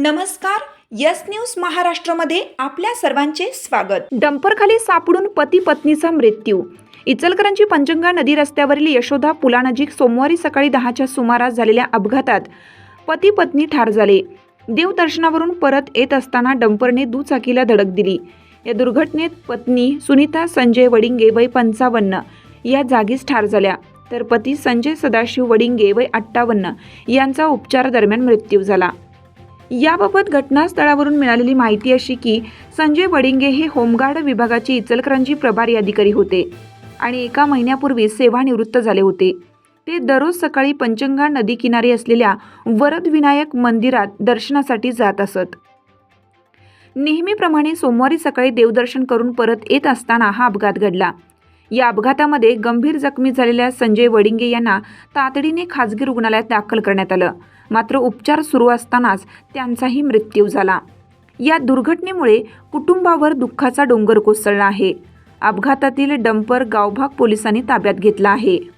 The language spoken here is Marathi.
नमस्कार यस न्यूज महाराष्ट्रामध्ये आपल्या सर्वांचे स्वागत. डंपरखाली सापडून पती पत्नीचा मृत्यू. इचलकरंजी पंचंगा नदी रस्त्यावरील यशोदा पुलानजीक सोमवारी सकाळी दहाच्या सुमारास झालेल्या अपघातात पती पत्नी ठार झाले. देवदर्शनावरून परत येत असताना डंपरने दुचाकीला धडक दिली. या दुर्घटनेत पत्नी सुनीता संजय वडिंगे वय पंचावन्न या जागीच ठार झाल्या. तर पती संजय सदाशिव वडिंगे वय अठ्ठावन्न यांचा उपचारादरम्यान मृत्यू झाला. याबाबत घटनास्थळावरून मिळालेली माहिती अशी की संजय वडिंगे हे होमगार्ड विभागाचे इचलकरंजी प्रभारी अधिकारी होते आणि एका महिन्यापूर्वी सेवानिवृत्त झाले होते. ते दररोज सकाळी पंचंगा नदी किनारी असलेल्या वरद विनायक मंदिरात दर्शनासाठी जात असत. नेहमीप्रमाणे सोमवारी सकाळी देवदर्शन करून परत येत असताना हा अपघात घडला. या अपघातामध्ये गंभीर जखमी झालेल्या संजय वडिंगे यांना तातडीने खाजगी रुग्णालयात दाखल करण्यात आलं. मात्र उपचार सुरू असतानाच त्यांचाही मृत्यू झाला. या दुर्घटनेमुळे कुटुंबावर दुःखाचा डोंगर कोसळला आहे. अपघातातील डंपर गावभाग पोलिसांनी ताब्यात घेतला आहे.